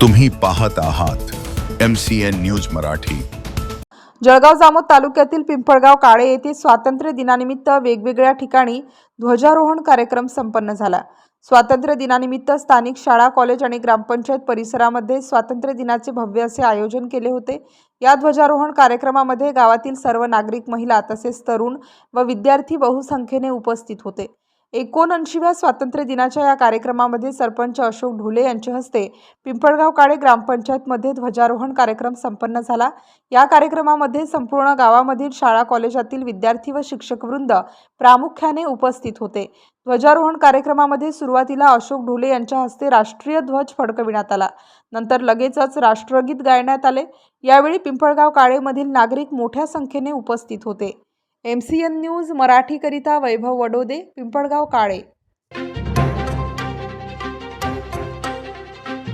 तुम्ही पाहत आहात M C N news Marathi. Jalgaon Jamod तालुक्यातील पिंपळगाव काळे येथे स्वातंत्र्य दिनानिमित्त वेगवेगळ्या ठिकाणी ध्वजारोहण कार्यक्रम संपन्न झाला. स्वातंत्र्य दिनानिमित्त स्थानिक शाळा कॉलेज आणि ग्रामपंचायत परिसरामध्ये स्वातंत्र्य दिनाचे भव्य असे आयोजन केले होते. या ध्वजारोहण कार्यक्रमामध्ये गावातील सर्व नागरिक महिला तसेच तरुण व विद्यार्थी बहुसंख्येने उपस्थित होते. एकोणऐंशीव्या स्वातंत्र्य दिनाच्या या कार्यक्रमामध्ये सरपंच अशोक ढोले यांच्या हस्ते पिंपळगाव काळे ग्रामपंचायतमध्ये ध्वजारोहण कार्यक्रम संपन्न झाला. या कार्यक्रमामध्ये संपूर्ण गावामधील शाळा कॉलेजातील विद्यार्थी व शिक्षकवृंद प्रामुख्याने उपस्थित होते. ध्वजारोहण कार्यक्रमामध्ये सुरुवातीला अशोक ढोले यांच्या हस्ते राष्ट्रीय ध्वज फडकविण्यात आला. नंतर लगेचच राष्ट्रगीत गायण्यात आले. यावेळी पिंपळगाव काळेमधील नागरिक मोठ्या संख्येने उपस्थित होते. एम सी एन न्यूज मराठीकरिता वैभव वडोदे पिंपळगाव काळे.